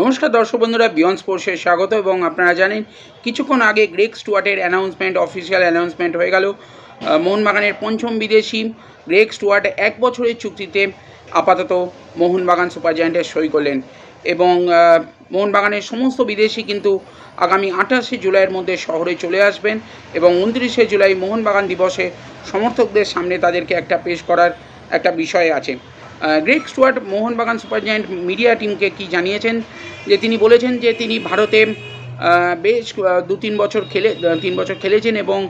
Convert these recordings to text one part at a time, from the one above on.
নমস্কার দর্শক বন্ধুরা বিয়ন্ড স্পোর্টসে স্বাগত এবং আপনারা জানেন কিছুক্ষণ আগে গ্রেক স্টুয়ার্টের অ্যানাউন্সমেন্ট অফিসিয়াল অ্যানাউন্সমেন্ট হয়ে গেল। মোহনবাগানের পঞ্চম বিদেশি গ্রেক স্টুয়ার্ট এক বছরের চুক্তিতে আপাতত মোহনবাগান সুপার জায়ান্টে সই করলেন এবং মোহনবাগানের সমস্ত বিদেশি কিন্তু আগামী আঠাশে জুলাইয়ের মধ্যে শহরে চলে আসবেন এবং উনত্রিশে জুলাই মোহনবাগান দিবসে সমর্থকদের সামনে তাদেরকে একটা পেশ করার একটা বিষয় আছে। Greg Stewart, Mohun Bagan Super Giant media টিমকে কি জানিয়েছেন? যে তিনি বলেছেন যে তিনি ভারতে বেশ দু তিন বছর খেলে তিন বছর খেলেছেন এবং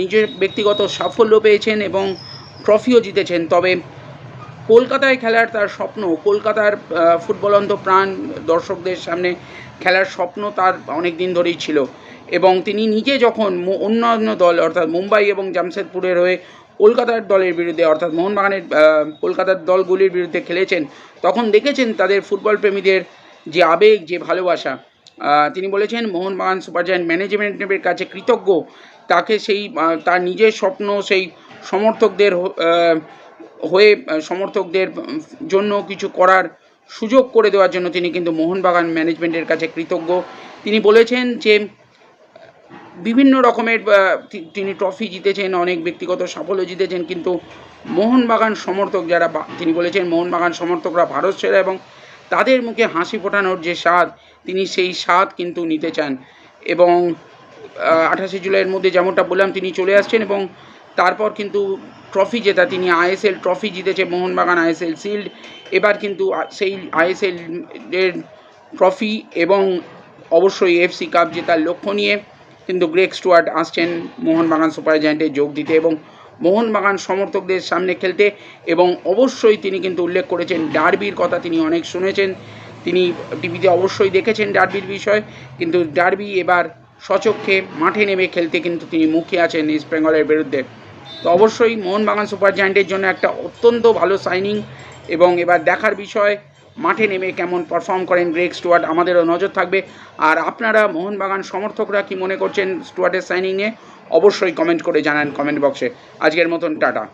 নিজের ব্যক্তিগত সাফল্য পেয়েছেন এবং ট্রফিও জিতেছেন। তবে কলকাতায় খেলার তার স্বপ্ন, কলকাতার ফুটবলন্ত প্রাণ দর্শকদের সামনে খেলার স্বপ্ন তার অনেক দিন ধরেই ছিল। এবং তিনি নিজে যখন অন্যান্য দল, অর্থাৎ মুম্বাই এবং জামশেদপুরের হয়ে কলকাতার দলের বিরুদ্ধে, অর্থাৎ মোহনবাগানের কলকাতার দলগুলির বিরুদ্ধে খেলেছেন, তখন দেখেছেন তাদের ফুটবল প্রেমীদের যে আবেগ, যে ভালোবাসা। তিনি বলেছেন, মোহনবাগান সুপার ম্যানেজমেন্টের কাছে কৃতজ্ঞ। তাকে সেই তার নিজের স্বপ্ন সেই সমর্থকদের হয়ে সমর্থকদের জন্য কিছু করার সুযোগ করে দেওয়ার জন্য তিনি কিন্তু মোহনবাগান ম্যানেজমেন্টের কাছে কৃতজ্ঞ। তিনি বলেছেন যে বিভিন্ন রকমের তিনি ট্রফি জিতেছেন, অনেক ব্যক্তিগত সাফল্য জিতেছেন, কিন্তু মোহনবাগান সমর্থক যারা তিনি বলেছেন মোহনবাগান সমর্থকরা ভারত সেরা এবং তাদের মুখে হাসি ফোটানোর যে স্বাদ, তিনি সেই স্বাদ কিন্তু নিতে চান। এবং আঠাশে জুলাইয়ের মধ্যে যেমনটা বললাম, তিনি চলে আসছেন এবং তারপর কিন্তু ট্রফি জেতা, তিনি আইএসএল ট্রফি জিতেছে মোহনবাগান আইএসএল শিল্ড এবার কিন্তু সেই আইএসএল এর ট্রফি এবং অবশ্যই এফসি কাপ জেতার লক্ষ্য নিয়ে কিন্তু গ্রেক স্টুয়ার্ট আসছেন মোহনবাগান সুপার জায়ান্টে যোগ দিতে এবং মোহনবাগান সমর্থকদের সামনে খেলতে এবং অবশ্যই তিনি কিন্তু উল্লেখ করেছেন ডার্বির কথা তিনি অনেক শুনেছেন। তিনি টিভিতে অবশ্যই দেখেছেন ডার্বির বিষয়, কিন্তু ডার্বি এবার সচক্ষে মাঠে নেমে খেলতে কিন্তু তিনি মুখে আছেন ইস্ট বেঙ্গলের বিরুদ্ধে। তো অবশ্যই মোহনবাগান সুপার জায়ান্টের জন্য একটা অত্যন্ত ভালো সাইনিং এবং এবার দেখার বিষয় মাঠে নেমে কেমন পারফর্ম করেন গ্রেক স্টুয়ার্ট আমাদেরও নজর থাকবে। আর আপনারা মোহনবাগান সমর্থকরা কি মনে করছেন স্টুয়ার্টের সাইনিং নিয়ে অবশ্যই কমেন্ট করে জানান কমেন্ট বক্সে আজকের মতন, টাটা।